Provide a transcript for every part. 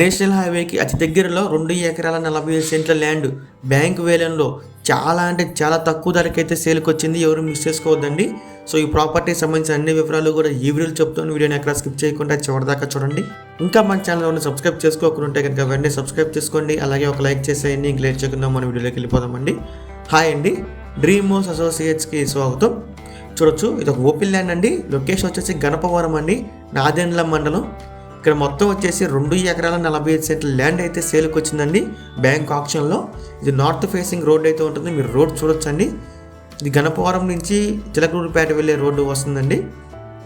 National హైవేకి అతి దగ్గరలో రెండు ఎకరాల నలభై ఐదు సెంట్ల ల్యాండ్ బ్యాంక్ వేలంలో చాలా అంటే చాలా తక్కువ ధరకైతే అయితే సేల్కి వచ్చింది. ఎవరు మిస్ చేసుకోవద్దండి. సో ఈ ప్రాపర్టీకి సంబంధించిన అన్ని వివరాలు కూడా ఈ వీడియోలు చెప్తాను. వీడియోని ఎక్కడ స్కిప్ చేయకుండా చివరిదాకా చూడండి. ఇంకా మన ఛానల్ సబ్స్క్రైబ్ చేసుకోకుండా ఉంటే కనుక వెంటనే సబ్స్క్రైబ్ చేసుకోండి. అలాగే ఒక లైక్ చేసేయండి. ఇంక లేట్ చేయకుండా మన వీడియోలోకి వెళ్ళిపోదామండి. హాయ్ అండి. డ్రీమ్ మోస్ అసోసియేట్స్కి స్వాగతం. చూడొచ్చు ఇది ఒక ఓపెన్ ల్యాండ్ అండి. లొకేషన్ వచ్చేసి గణపవరం అండి. నాదేండ్ల మండలం. ఇక్కడ మొత్తం వచ్చేసి రెండు ఎకరాల నలభై ఐదు సెంట్ల ల్యాండ్ అయితే సేల్కి వచ్చిందండి. బ్యాంక్ ఆప్షన్లో. ఇది నార్త్ ఫేసింగ్ రోడ్ అయితే ఉంటుంది. మీరు రోడ్ చూడొచ్చండి. ఇది గణపవరం నుంచి చిలకూరుపేట వెళ్ళే రోడ్డు వస్తుందండి.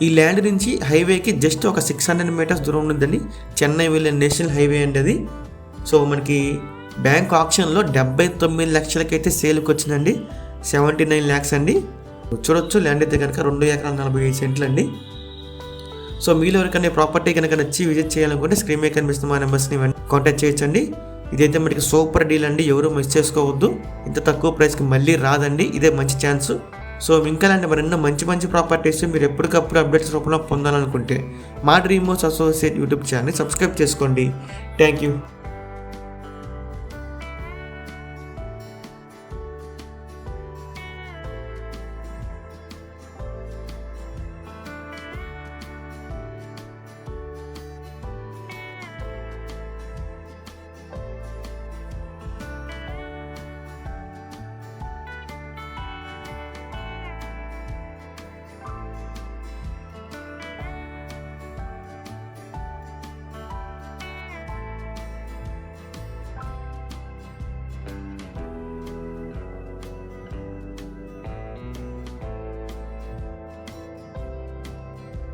ఈ ల్యాండ్ నుంచి హైవేకి జస్ట్ ఒక సిక్స్ హండ్రెడ్ మీటర్స్ దూరం ఉంటుందండి చెన్నై వెళ్ళే నేషనల్ హైవే అండి అది. సో మనకి బ్యాంక్ ఆప్షన్లో డెబ్బై తొమ్మిది లక్షలకైతే సేల్కి వచ్చిందండి. సెవెంటీ నైన్ ల్యాక్స్ అండి. చూడొచ్చు. ల్యాండ్ అయితే కనుక రెండు ఎకరాల నలభై ఐదు సెంట్లు అండి సో మీలో ఎవరికైనా ప్రాపర్టీ కనుక నచ్చి విజిట్ చేయాలనుకుంటే స్క్రీన్ మీద కనిపిస్తున్న మా నెంబర్స్ని కాంటాక్ట్ చేయొచ్చండి. ఇదైతే మనకి సూపర్ డీల్ అండి. ఎవరు మిస్ చేసుకోవద్దు. ఇంత తక్కువ ప్రైస్కి మళ్ళీ రాదండి. ఇదే మంచి ఛాన్స్ సో ఇంకా లాంటి మరెన్నో మంచి మంచి ప్రాపర్టీస్ మీరు ఎప్పటికప్పుడు అప్డేట్స్ రూపంలో పొందాలనుకుంటే మా dream house associate YouTube channel subscribe చేసుకోండి. Thank you